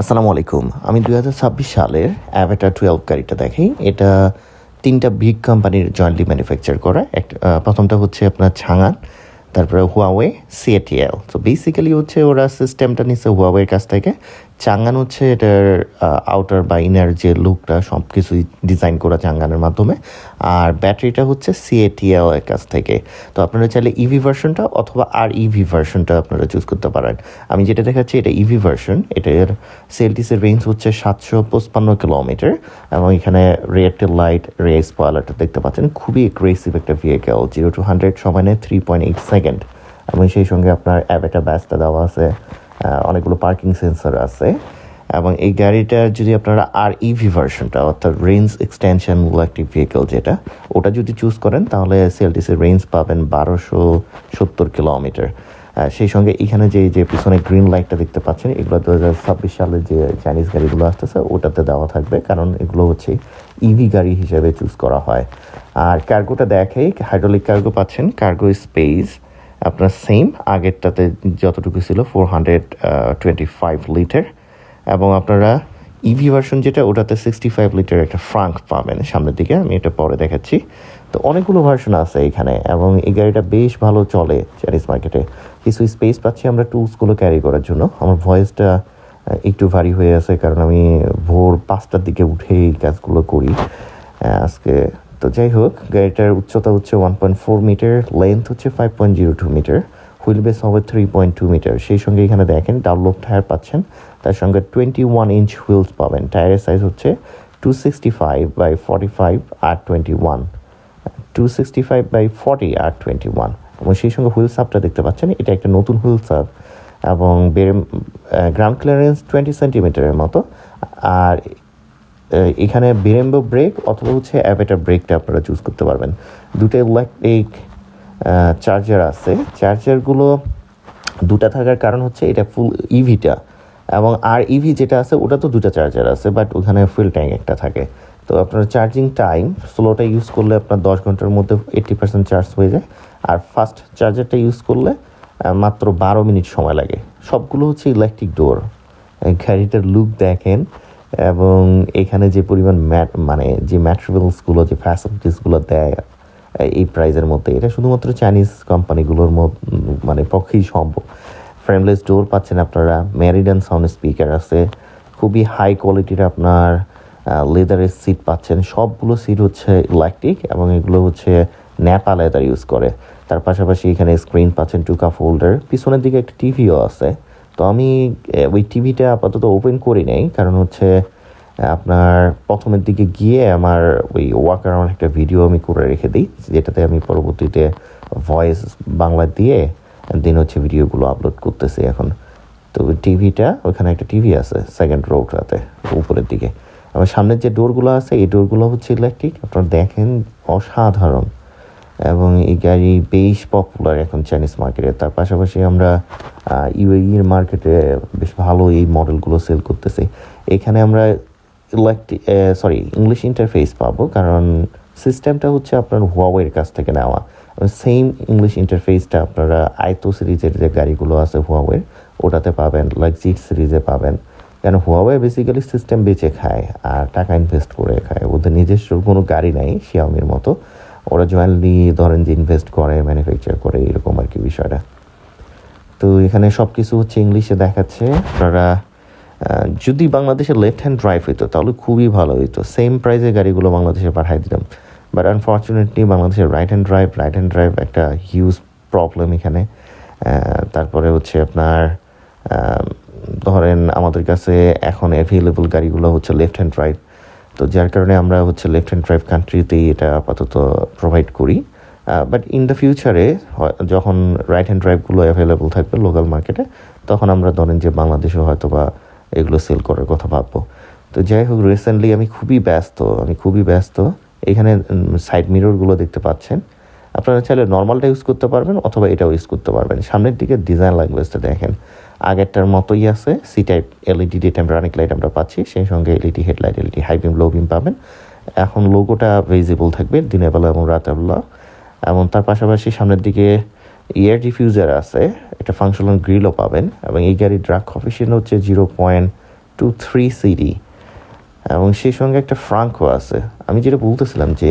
আসসালামু আলাইকুম। আমি দুই হাজার ছাব্বিশ সালের অ্যাভেটা টুয়েলভ গাড়িটা দেখি এটা তিনটা বিগ কোম্পানির জয়েন্টলি ম্যানুফ্যাকচার করা। একটা প্রথমটা হচ্ছে আপনার ছাঙান তারপরে হুয়াওয়ে সিএটিএল তো বেসিক্যালি হচ্ছে ওরা সিস্টেমটা নিচ্ছে হুয়াওয়ের কাছ থেকে। চাঙ্গান হচ্ছে এটার আউটার বা ইনার যে লুকটা সব কিছুই ডিজাইন করা চাঙ্গানের মাধ্যমে। আর ব্যাটারিটা হচ্ছে সিএটিএল এর কাছ থেকে। তো আপনারা চাইলে ইভি ভার্সনটা অথবা আর ইভি ভার্সনটা আপনারা চুজ করতে পারেন। আমি যেটা দেখাচ্ছি, এটা ইভি ভার্সন এটার সেলটিসের রেঞ্জ হচ্ছে সাতশো পঁচপান্ন কিলোমিটার এবং এখানে রেড লাইট রে স্পয়লারটা দেখতে পাচ্ছেন। খুবই এগ্রেসিভ একটা ভেহিকেল জিরো টু হান্ড্রেড সময় নেয় থ্রি পয়েন্ট এইট সেকেন্ড এবং সেই সঙ্গে আপনার অ্যাবেটা ব্যাসটা দেওয়া আছে। অনেকগুলো পার্কিং সেন্সর আছে। এবং এই গাড়িটার যদি আপনারা আর ইভি ভার্সনটা অর্থাৎ রেঞ্জ এক্সটেনশন একটি ভেহিকেল যেটা, ওটা যদি চুজ করেন, তাহলে সিএলটিসের রেঞ্জ পাবেন বারোশো সত্তর কিলোমিটার সেই সঙ্গে এখানে যে যে পিছনে গ্রিন লাইটটা দেখতে পাচ্ছেন, এগুলো দু হাজার ছাব্বিশ সালে যে চাইনিজ গাড়িগুলো আসতেছে, ওটাতে দেওয়া থাকবে। কারণ এগুলো হচ্ছে ইভি গাড়ি হিসেবে চুজ করা হয়। আর কার্গোটা দেখে হাইড্রোলিক কার্গো পাচ্ছেন কার্গো স্পেস আপনার সেম আগেরটাতে যতটুকু ছিল four hundred twenty five litre এবং আপনারা ইভি ভার্সন যেটা, ওটাতে সিক্সটি ফাইভ লিটার একটা ফ্রাঙ্ক পাবেন সামনের দিকে, আমি এটা পরে দেখাচ্ছি। তো অনেকগুলো ভার্সন আছে এখানে এবং এই গাড়িটা বেশ ভালো চলে চাইনিজ মার্কেটে কিছু স্পেস পাচ্ছি আমরা টুলসগুলো ক্যারি করার জন্য। আমার ভয়েসটা একটু ভারী হয়ে আছে কারণ আমি ভোর পাঁচটার দিকে উঠে এই কাজগুলো করি। আজকে তো যাই হোক, গাড়িটার উচ্চতা হচ্ছে one point four metre length হচ্ছে five point zero two metre wheel base হবে থ্রি পয়েন্ট টু মিটার সেই সঙ্গে এখানে দেখেন ডাবলক টায়ার পাচ্ছেন, তার সঙ্গে টোয়েন্টি ওয়ান ইঞ্চ হুইলস পাবেন। টায়ারের সাইজ হচ্ছে two sixty five by forty five R twenty one two sixty five by forty R twenty one এবং সেই সঙ্গে হুইল সাপটা দেখতে পাচ্ছেন, এটা একটা নতুন হুইল সাপ এবং বের গ্রাউন্ড ক্লিয়ারেন্স টোয়েন্টি সেন্টিমিটারের মতো। আর এখানে বেরেম্বো ব্রেক অথবা হচ্ছে অ্যাভেটার ব্রেকটা আপনারা চুজ করতে পারবেন। দুটো ইলেকট্রিক চার্জার আছে। চার্জারগুলো দুটা থাকার কারণ হচ্ছে এটা ফুল ইভিটা এবং আর ইভি যেটা আছে, ওটা তো দুটা চার্জার আছে বাট ওখানে ফুল ট্যাঙ্ক একটা থাকে। তো আপনার চার্জিং টাইম স্লোটা ইউজ করলে আপনার দশ ঘণ্টার মধ্যে এইট্টি পার্সেন্ট চার্জ হয়ে যায়। আর ফাস্ট চার্জারটা ইউজ করলে মাত্র বারো মিনিট সময় লাগে। সবগুলো হচ্ছে ইলেকট্রিক ডোর গাড়িটার লুক দেখেন। এবং এখানে যে পরিমাণ ম্যাট মানে যে ম্যাটেরিয়ালসগুলো যে ফ্যাসিলিটিসগুলো দেয়, এই প্রাইজের মধ্যে, এটা শুধুমাত্র চাইনিজ কোম্পানিগুলোর মানে পক্ষেই সম্ভব। ফ্রেমলেস ডোর পাচ্ছেন আপনারা ম্যারিডান সাউন্ড স্পিকার আছে, খুবই হাই কোয়ালিটির আপনার লেদারের সিট পাচ্ছেন। সবগুলো সিট হচ্ছে ইলেকট্রিক এবং এগুলো হচ্ছে ন্যাপা লেদার ইউজ করে। তার পাশাপাশি এখানে স্ক্রিন পাচ্ছেন টু কাপ হোল্ডার পিছনের দিকে একটা টিভিও আছে। তো আমি ওই টিভিটা আপাতত ওপেন করি নাই। কারণ হচ্ছে আপনার প্রথমের দিকে গিয়ে আমার ওই ওয়াক অ্যারাউন্ড একটা ভিডিও আমি করে রেখে দিই, যেটাতে আমি পরবর্তীতে ভয়েস বাংলা দিয়ে দিন হচ্ছে ভিডিওগুলো আপলোড করতেছি এখন। তো টিভিটা, ওখানে একটা টিভি আছে সেকেন্ড রোটাতে উপরের দিকে। আমার সামনের যে ডোরগুলো আছে, এই ডোরগুলো হচ্ছে ইলেকট্রিক আপনারা দেখেন, অসাধারণ। এবং এই গাড়ি বেশ পপুলার এখন চাইনিজ মার্কেটে তার পাশাপাশি আমরা ইউএইর মার্কেটে বেশ ভালো এই মডেলগুলো সেল করতেছি। এখানে আমরা ইলেকট্রিক সরি ইংলিশ ইন্টারফেস পাবো, কারণ সিস্টেমটা হচ্ছে আপনার হুয়াওয়ের কাছ থেকে নেওয়া। সেম ইংলিশ ইন্টারফেসটা আপনারা আইতো সিরিজের যে গাড়িগুলো আছে হুয়াওয়ের ওটাতে পাবেন লাইক জিট সিরিজে পাবেন। কেন হুয়াওয়ে বেসিক্যালি সিস্টেম বেচে খায়, আর টাকা ইনভেস্ট করে খায়। ওদের নিজস্ব কোনো গাড়ি নাই শিয়ামির মতো। ওরা জয়েন্টলি ধরেন যে ইনভেস্ট করে ম্যানুফ্যাকচার করে, এরকম আর কি বিষয়টা। তো এখানে সব কিছু হচ্ছে ইংলিশে দেখাচ্ছে। আপনারা যদি বাংলাদেশে লেফট হ্যান্ড ড্রাইভ হইতো, তাহলে খুবই ভালো হইতো। সেম প্রাইসে গাড়িগুলো বাংলাদেশে পাঠাই দিতাম। বাট আনফর্চুনেটলি বাংলাদেশের right hand drive right hand drive একটা হিউজ প্রবলেম এখানে। তারপরে হচ্ছে আপনার ধরেন আমাদের কাছে এখন অ্যাভেলেবল গাড়িগুলো হচ্ছে লেফট হ্যান্ড ড্রাইভ তো যার কারণে আমরা হচ্ছে লেফট হ্যান্ড ড্রাইভ কান্ট্রিতেই এটা আপাতত প্রোভাইড করি। বাট ইন দ্য ফিউচারে যখন রাইট হ্যান্ড ড্রাইভগুলো অ্যাভেলেবল থাকবে লোকাল মার্কেটে তখন আমরা ধরেন যে বাংলাদেশে হয়তো বা এগুলো সেল করার কথা ভাববো। তো যাই হোক রিসেন্টলি আমি খুবই ব্যস্ত, আমি খুবই ব্যস্ত। এখানে সাইড মিররগুলো দেখতে পাচ্ছেন। আপনারা চাইলে নর্মালটা ইউজ করতে পারবেন অথবা এটাও ইউজ করতে পারবেন। সামনের দিকে ডিজাইন ল্যাঙ্গুয়েজটা দেখেন। আগেরটার মতোই আছে C type LED day time running light আমরা পাচ্ছি, সেই সঙ্গে LED headlight LED high beam low beam পাবেন। এখন লোগোটা ভিজিবল থাকবে দিনের বেলা এবং রাতের বেলা। এবং তার পাশাপাশি সামনের দিকে এয়ার ডিফিউজার আছে, একটা ফাংশনাল গ্রিলও পাবেন। এবং এই গাড়ির ড্রাগ কফিসিয়েন্ট হচ্ছে zero point two three CD এবং সেই সঙ্গে একটা ফ্রাঙ্কও আছে। আমি যেটা বলতেছিলাম যে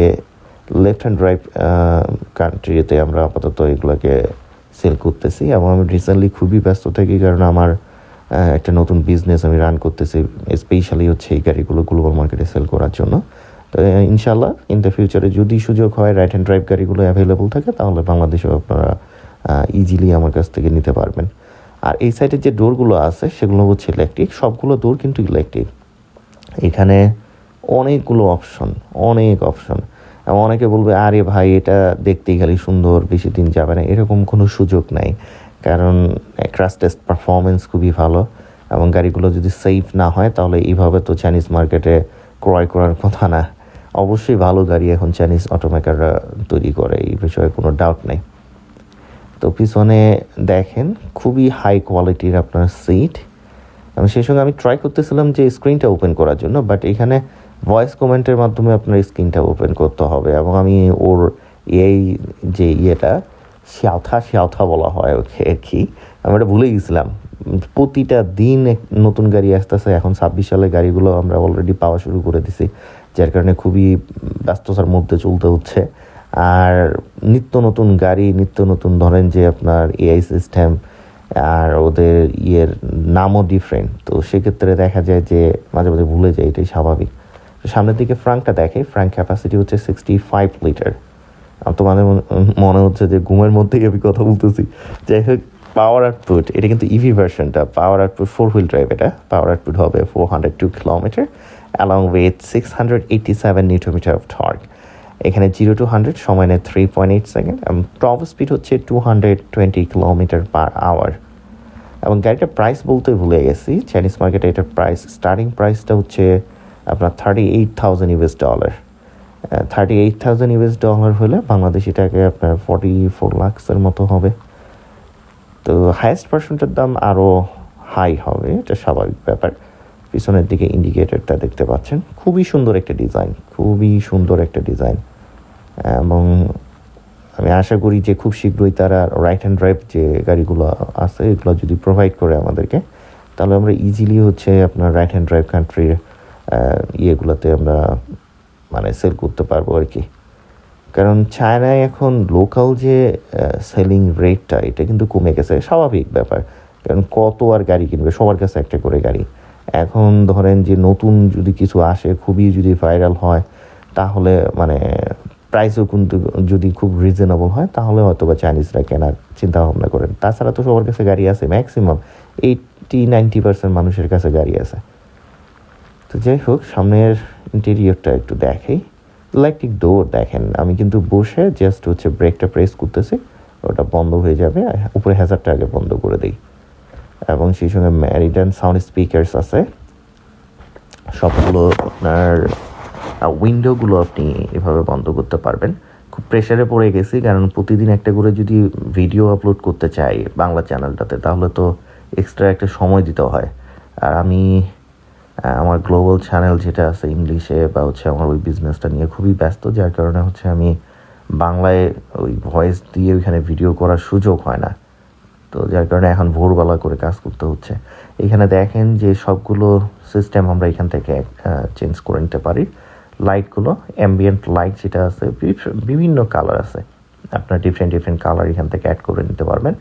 লেফট হ্যান্ড ড্রাইভ কান্ট্রিতে আমরা আপাতত এগুলোকে সেল করতেছি এবং আমি রিসেন্টলি খুবই ব্যস্ত থাকি কারণ আমার একটা নতুন বিজনেস আমি রান করতেছি স্পেশালি হচ্ছে এই গাড়িগুলো গ্লোবাল মার্কেটে সেল করার জন্য। তো ইনশাল্লাহ ইন দ্য ফিউচারে যদি সুযোগ হয় রাইট হ্যান্ড ড্রাইভ গাড়িগুলো অ্যাভেলেবল থাকে, তাহলে বাংলাদেশেও আপনারা ইজিলি আমার কাছ থেকে নিতে পারবেন। আর এই সাইডের যে ডোরগুলো আছে, সেগুলো হচ্ছে ইলেকট্রিক সবগুলো ডোর কিন্তু ইলেকট্রিক এখানে অনেকগুলো অপশন অনেক অপশন এবং অনেকে বলবে, আরে ভাই, এটা দেখতেই খালি সুন্দর, বেশি দিন যাবে না। এরকম কোনো সুযোগ নাই। কারণ ক্রাশ টেস্ট পারফরমেন্স খুবই ভালো এবং গাড়িগুলো যদি সেফ না হয়, তাহলে এইভাবে তো চাইনিজ মার্কেটে ক্রয় করার কথা না। অবশ্যই ভালো গাড়ি এখন চাইনিজ অটোমেকাররা তৈরি করে, এই বিষয়ে কোনো ডাউট নেই। তো পিছনে দেখেন, খুবই হাই কোয়ালিটির আপনার সিট এবং সেই সঙ্গে আমি ট্রাই করতেছিলাম যে স্ক্রিনটা ওপেন করার জন্য বাট এখানে ভয়েস কমেন্টের মাধ্যমে আপনার স্ক্রিনটা ওপেন করতে হবে এবং আমি ওর এই যে ইয়েটা শ্যাওথা শ্যাওথা বলা হয় ওকে আর কি, আমি এটা ভুলে গেছিলাম। প্রতিটা দিন নতুন গাড়ি আসতেছে, এখন ছাব্বিশ সালে গাড়িগুলো আমরা অলরেডি পাওয়া শুরু করে দিছি, যার কারণে খুবই ব্যস্ততার মধ্যে চলতে হচ্ছে। আর নিত্য নতুন গাড়ি, নিত্য নতুন ধরেন যে আপনার এআই সিস্টেম আর ওদের ইয়ের নামও ডিফারেন্ট তো সেক্ষেত্রে দেখা যায় যে মাঝে মাঝে ভুলে যায়, এটাই স্বাভাবিক। সামনের দিকে ফ্রাঙ্কটা দেখে ফ্রাঙ্ক ক্যাপাসিটি হচ্ছে সিক্সটি ফাইভ লিটার আমার তো মানে মনে হচ্ছে যে ঘুমের মধ্যেই আমি কথা বলতেছি। যাই হোক পাওয়ার আউটপুট এটা কিন্তু ইভি ভার্সনটা power output four wheel drive এটা। পাওয়ার আউটপুট হবে four hundred two kilometre along with six hundred eighty seven newton metre of torque এখানে জিরো টু হান্ড্রেড সময় নেয় থ্রি পয়েন্ট এইট সেকেন্ড এবং top speed হচ্ছে two hundred twenty kilometre per hour এবং গাড়িটার price বলতে ভুলে গেছি চাইনিজ মার্কেটে এটার প্রাইস স্টার্টিং প্রাইসটা হচ্ছে আপনার thirty eight thousand US dollar thirty eight thousand US dollar হলে বাংলাদেশি টাকায় আপনার ফর্টি ফোর লাক্সের মতো হবে। তো হায়েস্ট ভার্সনটার দাম আরও হাই হবে, এটা স্বাভাবিক ব্যাপার। পিছনের দিকে ইন্ডিকেটরটা দেখতে পাচ্ছেন। খুবই সুন্দর একটা ডিজাইন খুবই সুন্দর একটা ডিজাইন এবং আমি আশা করি যে খুব শীঘ্রই তারা রাইট হ্যান্ড ড্রাইভ যে গাড়িগুলো আছে, এগুলো যদি প্রোভাইড করে আমাদেরকে, তাহলে আমরা ইজিলি হচ্ছে আপনার রাইট হ্যান্ড ড্রাইভ কান্ট্রির ইয়েগুলোতে আমরা মানে সেল করতে পারব আর কি। কারণ চায়নায় এখন লোকাল যে সেলিং রেটটা এটা কিন্তু কমে গেছে। স্বাভাবিক ব্যাপার। কারণ কত আর গাড়ি কিনবে? সবার কাছে একটা করে গাড়ি। এখন ধরেন যে নতুন যদি কিছু আসে, খুবই যদি ভাইরাল হয়, তাহলে মানে প্রাইসও কিন্তু যদি খুব রিজনেবল হয়, তাহলে হয়তো বা চাইনিজরা কেনার চিন্তা ভাবনা করেন। তাছাড়া তো সবার কাছে গাড়ি আছে। ম্যাক্সিমাম এইটটি নাইনটি পার্সেন্ট মানুষের কাছে গাড়ি আছে। তো যাই হোক, সামনের ইন্টেরিয়রটা একটু দেখাই। ইলেকট্রিক ডোর দেখেন, আমি কিন্তু বসে জাস্ট হচ্ছে ব্রেকটা প্রেস করতেছি, ওটা বন্ধ হয়ে যাবে উপরে হ্যাজারটা আগে বন্ধ করে দিই। এবং সেই সঙ্গে ম্যারিডান সাউন্ড স্পিকার্স আছে। সবগুলো আপনার উইন্ডোগুলো আপনি এভাবে বন্ধ করতে পারবেন। খুব প্রেশারে পড়ে গেছি, কারণ প্রতিদিন একটা করে যদি ভিডিও আপলোড করতে চাই বাংলা চ্যানেলটাতে তাহলে তো এক্সট্রা একটা সময় দিতে হয়। আর আমি আমার গ্লোবাল চ্যানেল যেটা আছে ইংলিশে বা হচ্ছে আমার ওই বিজনেসটা নিয়ে খুবই ব্যস্ত, যার কারণে হচ্ছে আমি বাংলায় ওই ভয়েস দিয়ে ওইখানে ভিডিও করার সুযোগ হয় না। তো যার কারণে এখন ভোরবেলা করে কাজ করতে হচ্ছে। এখানে দেখেন যে সবগুলো সিস্টেম আমরা এখান থেকে চেঞ্জ করে নিতে পারি। লাইটগুলো অ্যাম্বিয়েন্ট লাইট যেটা আছে বিভিন্ন কালার আছে। আপনার ডিফারেন্ট ডিফারেন্ট কালার এখান থেকে অ্যাড করে নিতে পারবেন।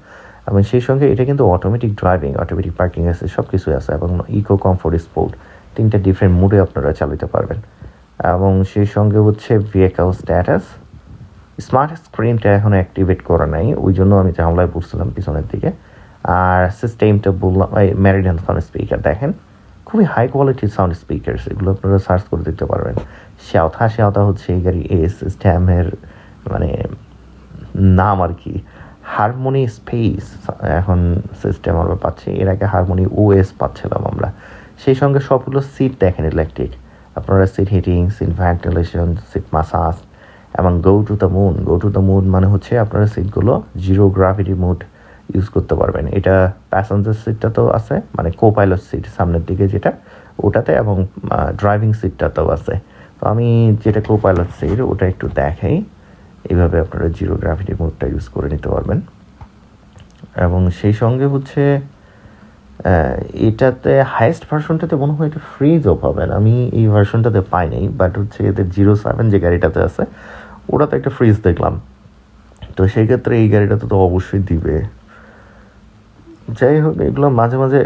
এবং সেই সঙ্গে এটা কিন্তু অটোমেটিক ড্রাইভিং অটোমেটিক পার্কিং আছে সব কিছুই আছে এবং ইকো কমফোর্ট স্পোর্ট তিনটা ডিফারেন্ট মুডে আপনারা চালাতে পারবেন। এবং সেই সঙ্গে হচ্ছে ভেহিকাল স্ট্যাটাস স্মার্ট স্ক্রিনটা এখন অ্যাক্টিভেট করা নাই, ওই জন্য আমি জানলায় পড়ছিলাম পিছনের দিকে। আর সিস্টেমটা বললাম, এই ম্যারিডান সাউন্ড স্পিকার দেখেন, খুবই হাই কোয়ালিটির সাউন্ড স্পিকার এগুলো আপনারা সার্চ করে দেখতে পারবেন। শ্যাওথা শ্যাওথা হচ্ছে এই গাড়ি এই সিস্টেমের মানে নাম আর কি হারমোনি স্পেস এখন সিস্টেম আমরা পাচ্ছি। এর আগে হারমোনি ওএস পাচ্ছিলাম আমরা। সেই সঙ্গে সবগুলো সিট দেখেন ইলেকট্রিক আপনারা seat heating seat ventilation seat massage এবং go to the moon go to the moon মানে হচ্ছে আপনারা সিটগুলো জিরো গ্রাভিটি মুড ইউজ করতে পারবেন। এটা প্যাসেঞ্জার সিটটা তো আছে মানে কো পাইলট সিট সামনের দিকে যেটা, ওটাতে এবং ড্রাইভিং সিটটাতেও আছে। তো আমি যেটা কো পাইলট সিট ওটা একটু দেখাই। এইভাবে আপনারা জিরো গ্রাভিটি মোডটা ইউজ করে নিতে পারবেন। এবং সেই সঙ্গে হচ্ছে এটাতে হাইয়েস্ট ভার্সনটাতে মনে হয় এটা ফ্রিজও পাবেন আমি এই ভার্সনটাতে পাই নাই বাট হচ্ছে এদের জিরো সেভেন যে গাড়িটাতে আছে, ওটাতে একটা ফ্রিজ দেখলাম। তো সেই ক্ষেত্রে এই গাড়িটাতে তো অবশ্যই দিবে। যাই হোক, এগুলো মাঝে মাঝে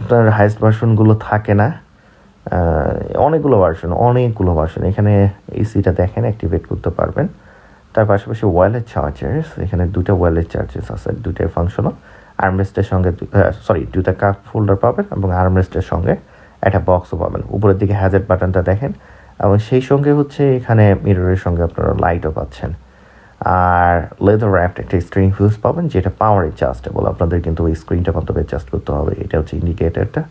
আপনার হাইস্ট ভার্সনগুলো থাকে না। অনেকগুলো ভার্সন অনেকগুলো ভার্সন এখানে এসিটা দেখেন অ্যাক্টিভেট করতে পারবেন। তার পাশাপাশি ওয়ালেট চার্জার্স এখানে দুটা ওয়ালেট চার্জেস আছে দুটাই ফাংশনাল আর্মরেস্টের সঙ্গে সরি দুটা কাপ ফোল্ডার পাবেন এবং আর্মরেস্টের সঙ্গে একটা বক্সও পাবেন। উপরের দিকে হ্যাজেট বাটনটা দেখেন এবং সেই সঙ্গে হচ্ছে এখানে মিররের সঙ্গে আপনারা লাইটও পাচ্ছেন। আর লেদার র্যাপড একটা স্ক্রিন ফিউজ পাবেন, যেটা পাওয়ার অ্যাডজাস্টেবল আপনাদের কিন্তু ওই স্ক্রিনটা মাধ্যমে অ্যাডজাস্ট করতে হবে। এটা হচ্ছে ইন্ডিকেটারটা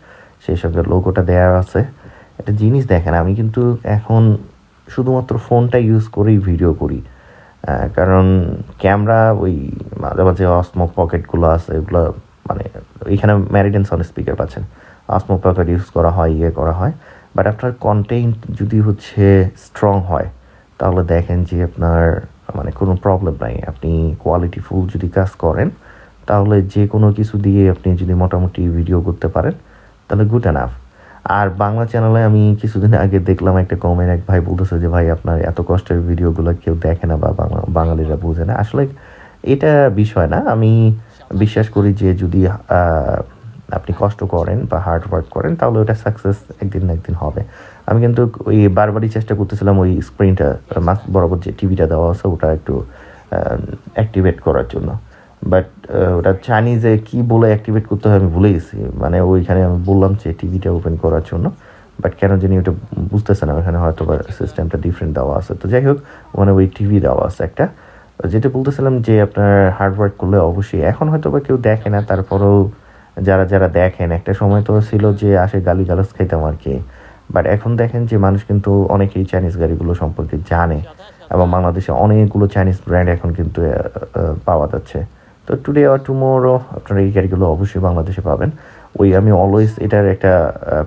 সেই সঙ্গে লোগোটা দেওয়া আছে। একটা জিনিস দেখেন, আমি কিন্তু এখন শুধুমাত্র ফোনটা ইউজ করেই ভিডিও করি। কারণ ক্যামেরা, ওই মাঝে মাঝে অসমো পকেটগুলো আছে এগুলো মানে এখানে ম্যারিডেন সাউন্ড স্পিকার পাচ্ছেন। অসমো পকেট ইউজ করা হয় ইয়ে করা হয়। বাট আপনার কন্টেন্ট যদি হচ্ছে স্ট্রং হয়, তাহলে দেখেন যে আপনার মানে কোনো প্রবলেম নাই। আপনি কোয়ালিটি ফুল যদি কাজ করেন, তাহলে যে কোনো কিছু দিয়ে আপনি যদি মোটামুটি ভিডিও করতে পারেন, তাহলে গুড এনাফ আর বাংলা চ্যানেলে আমি কিছুদিন আগে দেখলাম একটা কমেন্ট এক ভাই বলতেছে যে, ভাই, আপনার এত কষ্টের ভিডিওগুলো কেউ দেখে না বা বাঙালিরা বুঝে না। আসলে এটা বিষয় না। আমি বিশ্বাস করি যে, যদি আপনি কষ্ট করেন বা হার্ড ওয়ার্ক করেন, তাহলে ওটা সাকসেস একদিন না একদিন হবে। আমি কিন্তু ওই বারবারই চেষ্টা করতেছিলাম ওই স্ক্রিনটা বরাবর যে টিভিটা দেওয়া আছে, ওটা একটু অ্যাক্টিভেট করার জন্য। বাট ওটা চাইনিজে কি বলে অ্যাক্টিভেট করতে হয় আমি ভুলে গেছি। মানে ওইখানে আমি বললাম যে টিভিটা ওপেন করার জন্য। বাট কেন জানি ওটা বুঝতেছে না। ওখানে হয়তো বা সিস্টেমটা ডিফারেন্ট দেওয়া আছে। তো যাই হোক মানে ওই টিভি দেওয়া আছে একটা। যেটা বলতেছিলাম যে আপনার হার্ড ওয়ার্ক করলে অবশ্যই। এখন হয়তো বা কেউ দেখে না। তারপরেও যারা যারা দেখেন, একটা সময় তো ছিল যে আসে গালি গালাজ খাইতাম আর কি। বাট এখন দেখেন যে মানুষ কিন্তু অনেকেই চাইনিজ গাড়িগুলো সম্পর্কে জানে। এবং বাংলাদেশে অনেকগুলো চাইনিজ ব্র্যান্ড এখন কিন্তু পাওয়া যাচ্ছে। তো টুডে আর টুমোরো আপনারা এই গাড়িগুলো অবশ্যই বাংলাদেশে পাবেন। ওই আমি অলওয়েজ এটার একটা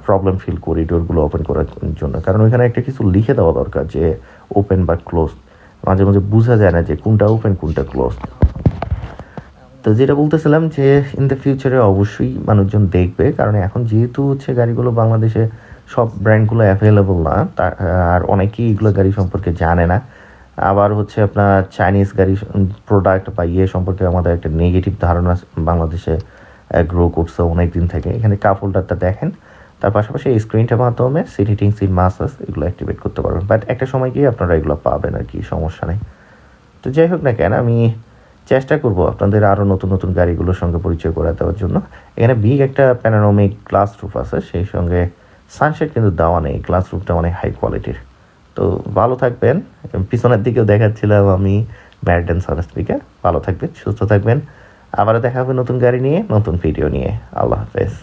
প্রবলেম ফিল করি ডোরগুলো ওপেন করার জন্য। কারণ ওইখানে একটা কিছু লিখে দেওয়া দরকার যে ওপেন বা ক্লোজ মাঝে মাঝে বোঝা যায় না যে কোনটা ওপেন কোনটা ক্লোজ তো যেটা বলতেছিলাম যে ইন দ্য ফিউচারে অবশ্যই মানুষজন দেখবে। কারণ এখন যেহেতু হচ্ছে গাড়িগুলো বাংলাদেশে সব ব্র্যান্ডগুলো অ্যাভেলেবল না আর অনেকেই এগুলো গাড়ি সম্পর্কে জানে না। আবার হচ্ছে আপনার চাইনিজ গাড়ি প্রোডাক্ট বা ইয়ে সম্পর্কে আমাদের একটা নেগেটিভ ধারণা বাংলাদেশে গ্রো করছে অনেক দিন থেকে। এখানে কাপ হোল্ডারটা দেখেন, তার পাশাপাশি এই স্ক্রিনটার মাধ্যমে সিট সিট মাসাজ এগুলো অ্যাক্টিভেট করতে পারবেন। বাট একটা সময় গিয়ে আপনারা এগুলো পাবেন আর কি, সমস্যা নেই। তো যাই হোক না কেন, আমি চেষ্টা করব আপনাদের আরও নতুন নতুন গাড়িগুলোর সঙ্গে পরিচয় করে দেওয়ার জন্য। এখানে বিগ একটা প্যানারোমিক গ্লাস রুফ আছে, সেই সঙ্গে সানশেড কিন্তু দেওয়া নেই গ্লাস রুফটা অনেক হাই কোয়ালিটির তো ভালো থাকবেন। পিছনের দিকেও দেখাচ্ছিলাম আমি ম্যারিডেন সানস্পিকে ভালো থাকবেন, সুস্থ থাকবেন। আবারও দেখা হবে নতুন গাড়ি নিয়ে, নতুন ভিডিও নিয়ে। আল্লাহ হাফেজ।